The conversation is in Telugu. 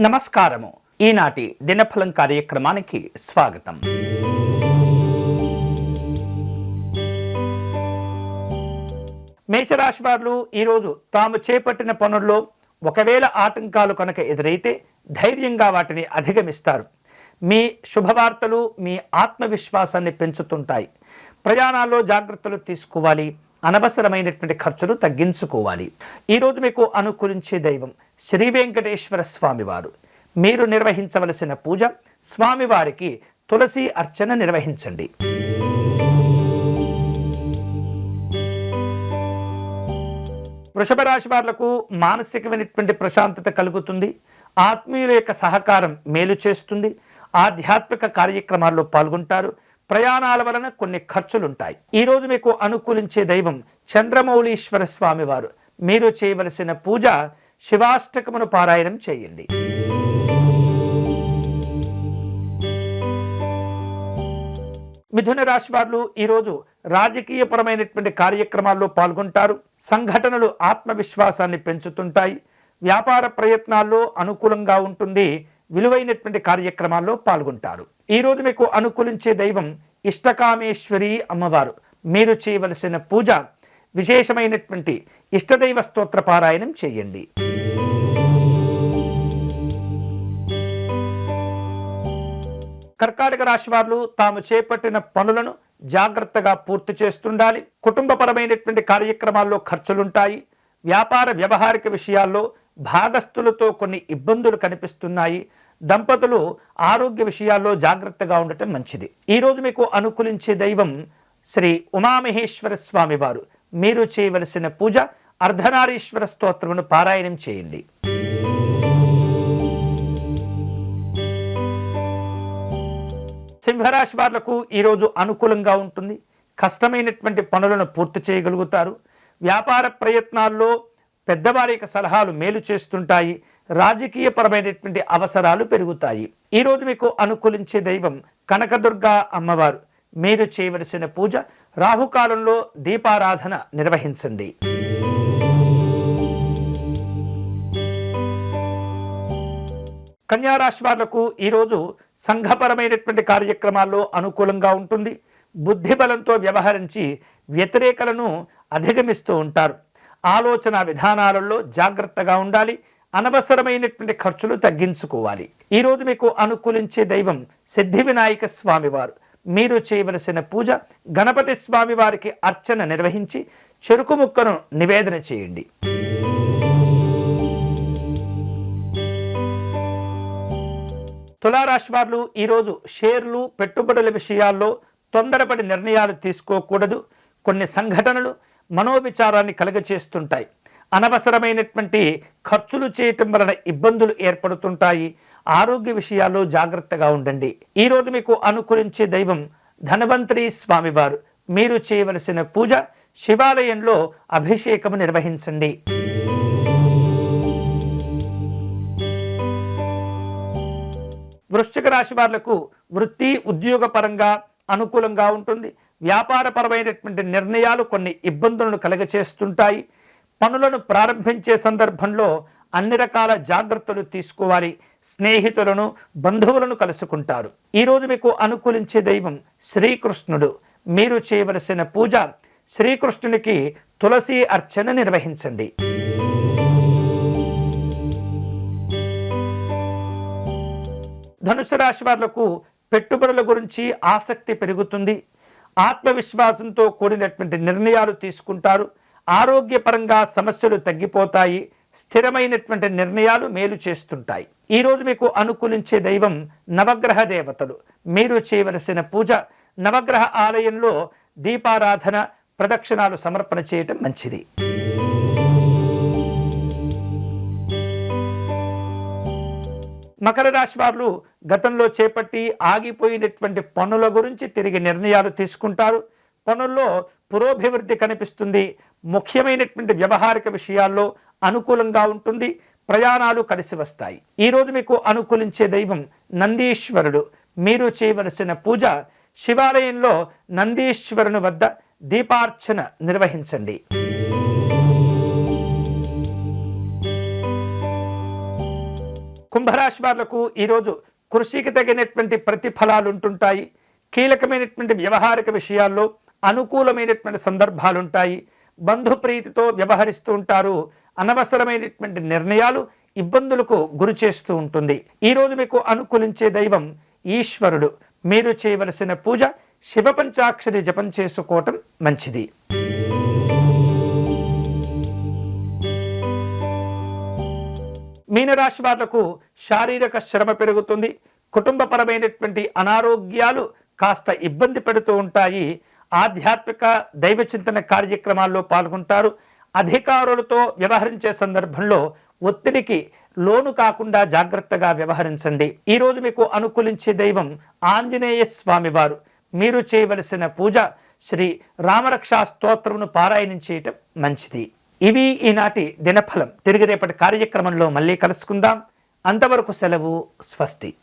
నమస్కారము. ఈనాటి దినఫలం కార్యక్రమానికి స్వాగతం. మేషరాశి వారు ఈరోజు తాము చేపట్టిన పనుల్లో ఒకవేళ ఆటంకాలు కనుక ఎదురైతే ధైర్యంగా వాటిని అధిగమిస్తారు. మీ శుభవార్తలు మీ ఆత్మవిశ్వాసాన్ని పెంచుతుంటాయి. ప్రయాణాల్లో జాగ్రత్తలు తీసుకోవాలి. అనవసరమైనటువంటి ఖర్చులు తగ్గించుకోవాలి. ఈరోజు మీకు అనుకూలించే దైవం శ్రీ వెంకటేశ్వర స్వామివారు. మీరు నిర్వహించవలసిన పూజ స్వామివారికి తులసి అర్చన నిర్వహించండి. వృషభ రాశి వాళ్ళకు మానసికమైనటువంటి ప్రశాంతత కలుగుతుంది. ఆత్మీయుల యొక్క సహకారం మేలు చేస్తుంది. ఆధ్యాత్మిక కార్యక్రమాల్లో పాల్గొంటారు. ప్రయాణాల వలన కొన్ని ఖర్చులుంటాయి. ఈ రోజు మీకు అనుకూలించే దైవం చంద్రమౌళీశ్వర స్వామి వారు మీరు చేయవలసిన పూజ శివాష్టకమును పారాయణం చేయండి. మిథున రాశి వారు ఈరోజు రాజకీయపరమైనటువంటి కార్యక్రమాల్లో పాల్గొంటారు. సంఘటనలు ఆత్మవిశ్వాసాన్ని పెంచుతుంటాయి. వ్యాపార ప్రయత్నాల్లో అనుకూలంగా ఉంటుంది. విలువైనటువంటి కార్యక్రమాల్లో పాల్గొంటారు. ఈరోజు మీకు అనుకూలించే దైవం ఇష్టకామేశ్వరి అమ్మవారు. మీరు చేయవలసిన పూజ విశేషమైనటువంటి ఇష్టదైవ స్తోత్ర పారాయణం చేయండి. కర్కాటక రాశి వారు తాము చేపట్టిన పనులను జాగ్రత్తగా పూర్తి చేస్తుండాలి. కుటుంబపరమైనటువంటి కార్యక్రమాల్లో ఖర్చులుంటాయి. వ్యాపార వ్యవహారిక విషయాల్లో భాగస్థులతో కొన్ని ఇబ్బందులు కనిపిస్తున్నాయి. దంపతులు ఆరోగ్య విషయాల్లో జాగ్రత్తగా ఉండటం మంచిది. ఈరోజు మీకు అనుకూలించే దైవం శ్రీ ఉమామహేశ్వర స్వామి వారు. మీరు చేయవలసిన పూజ అర్ధనారీశ్వర స్తోత్రమును పారాయణం చేయండి. సింహరాశి వారులకు ఈరోజు అనుకూలంగా ఉంటుంది. కష్టమైనటువంటి పనులను పూర్తి చేయగలుగుతారు. వ్యాపార ప్రయత్నాల్లో పెద్దవారి యొక్క సలహాలు మేలు చేస్తుంటాయి. రాజకీయపరమైనటువంటి అవసరాలు పెరుగుతాయి. ఈరోజు మీకు అనుకూలించే దైవం కనకదుర్గ అమ్మవారు. మీరు చేయవలసిన పూజ రాహుకాలంలో దీపారాధన నిర్వహించండి. కన్యారాశి వాళ్ళకు ఈరోజు సంఘపరమైనటువంటి కార్యక్రమాల్లో అనుకూలంగా ఉంటుంది. బుద్ధి బలంతో వ్యవహరించి వ్యతిరేకలను అధిగమిస్తూ ఉంటారు. ఆలోచన విధానాలలో జాగ్రత్తగా ఉండాలి. అనవసరమైనటువంటి ఖర్చులు తగ్గించుకోవాలి. ఈరోజు మీకు అనుకూలించే దైవం సిద్ధి వినాయక స్వామివారు. మీరు చేయవలసిన పూజ గణపతి స్వామివారికి అర్చన నిర్వహించి చెరుకు ముక్కను నివేదన చేయండి. తులారాశి వారు ఈరోజు షేర్లు పెట్టుబడుల విషయాల్లో తొందరపడి నిర్ణయాలు తీసుకోకూడదు. కొన్ని సంఘటనలు మనోవిచారాన్ని కలుగచేస్తుంటాయి అనవసరమైనటువంటి ఖర్చులు చేయటం వలన ఇబ్బందులు ఏర్పడుతుంటాయి. ఆరోగ్య విషయాల్లో జాగ్రత్తగా ఉండండి. ఈరోజు మీకు అనుకూలించే దైవం ధనవంతరి స్వామివారు. మీరు చేయవలసిన పూజ శివాలయంలో అభిషేకము నిర్వహించండి. వృశ్చిక రాశి వాళ్ళకు వృత్తి ఉద్యోగ పరంగా అనుకూలంగా ఉంటుంది. వ్యాపారపరమైనటువంటి నిర్ణయాలు కొన్ని ఇబ్బందులను కలగచేస్తుంటాయి. పనులను ప్రారంభించే సందర్భంలో అన్ని రకాల జాగ్రత్తలు తీసుకోవాలి. స్నేహితులను బంధువులను కలుసుకుంటారు. ఈరోజు మీకు అనుకూలించే దైవం శ్రీకృష్ణుడు. మీరు చేయవలసిన పూజ శ్రీకృష్ణునికి తులసి అర్చన నిర్వహించండి. ధనుసు రాశి వాళ్ళకు పెట్టుబడుల గురించి ఆసక్తి పెరుగుతుంది. ఆత్మవిశ్వాసంతో కూడినటువంటి నిర్ణయాలు తీసుకుంటారు. ఆరోగ్యపరంగా సమస్యలు తగ్గిపోతాయి స్థిరమైనటువంటి నిర్ణయాలు మేలు చేస్తుంటాయి. ఈరోజు మీకు అనుకూలించే దైవం నవగ్రహ దేవతలు. మీరు చేయవలసిన పూజ నవగ్రహ ఆలయంలో దీపారాధన ప్రదక్షిణాలు సమర్పణ చేయటం మంచిది. మకర రాశి వారు గతంలో చేపట్టి ఆగిపోయినటువంటి పనుల గురించి తిరిగి నిర్ణయాలు తీసుకుంటారు. పనుల్లో పురోభివృద్ధి కనిపిస్తుంది. ముఖ్యమైనటువంటి వ్యవహారిక విషయాల్లో అనుకూలంగా ఉంటుంది ప్రయాణాలు కలిసి వస్తాయి. ఈరోజు మీకు అనుకూలించే దైవం నందీశ్వరుడు. మీరు చేయవలసిన పూజ శివాలయంలో నందీశ్వరుని వద్ద దీపార్చన నిర్వహించండి. కుంభరాశి వాళ్ళకు ఈరోజు కృషికి తగినటువంటి ప్రతిఫలాలు ఉంటుంటాయి. కీలకమైనటువంటి వ్యవహారిక విషయాల్లో అనుకూలమైనటువంటి సందర్భాలుంటాయి. బంధుప్రీతితో వ్యవహరిస్తూ ఉంటారు. అనవసరమైనటువంటి నిర్ణయాలు ఇబ్బందులకు గురి చేస్తూ ఉంటుంది. ఈరోజు మీకు అనుకూలించే దైవం ఈశ్వరుడు. మీరు చేయవలసిన పూజ శివ పంచాక్షరి జపం చేసుకోవటం మంచిది. మీనరాశి వాళ్ళకు శారీరక శ్రమ పెరుగుతుంది. కుటుంబపరమైనటువంటి అనారోగ్యాలు కాస్త ఇబ్బంది పెడుతూ ఉంటాయి. ఆధ్యాత్మిక దైవ చింతన కార్యక్రమాల్లో పాల్గొంటారు. అధికారులతో వ్యవహరించే సందర్భంలో ఒత్తిడికి లోను కాకుండా జాగ్రత్తగా వ్యవహరించండి. ఈరోజు మీకు అనుకూలించే దైవం ఆంజనేయ స్వామివారు. మీరు చేయవలసిన పూజ శ్రీ రామరక్షా స్తోత్రమును పారాయణం చేయటం మంచిది. ఇవి ఈనాటి దినఫలం. తిరిగి రేపటి కార్యక్రమంలో మళ్ళీ కలుసుకుందాం. అంతవరకు సెలవు స్వస్తి.